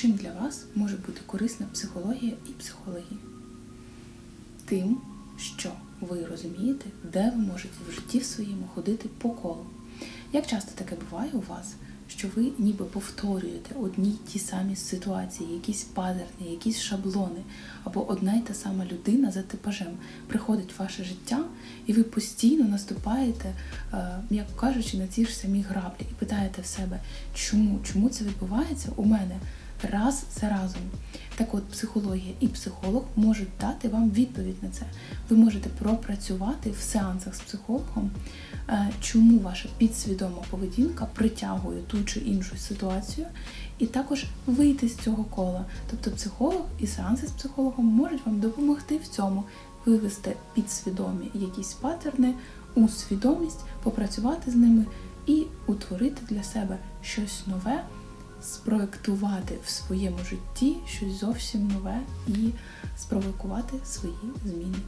чим для вас може бути корисна психологія і психологія? Тим, що ви розумієте, де ви можете в житті своєму ходити по колу. Як часто таке буває у вас, що ви ніби повторюєте одні й ті самі ситуації, якісь паттерни, якісь шаблони, або одна й та сама людина за типажем приходить в ваше життя, і ви постійно наступаєте, е, м'яко кажучи, на ці ж самі граблі і питаєте в себе, чому, чому це відбувається у мене раз за разом. Так от, психологія і психолог можуть дати вам відповідь на це. Ви можете пропрацювати в сеансах з психологом, е, чому ваша підсвідома поведінка притягує ту чи іншу ситуацію, і також вийти з цього кола. Тобто психолог і сеанси з психологом можуть вам допомогти в цьому, вивести підсвідомі якісь паттерни у свідомість, попрацювати з ними і утворити для себе щось нове спроектувати в своєму житті щось зовсім нове і спровокувати свої зміни.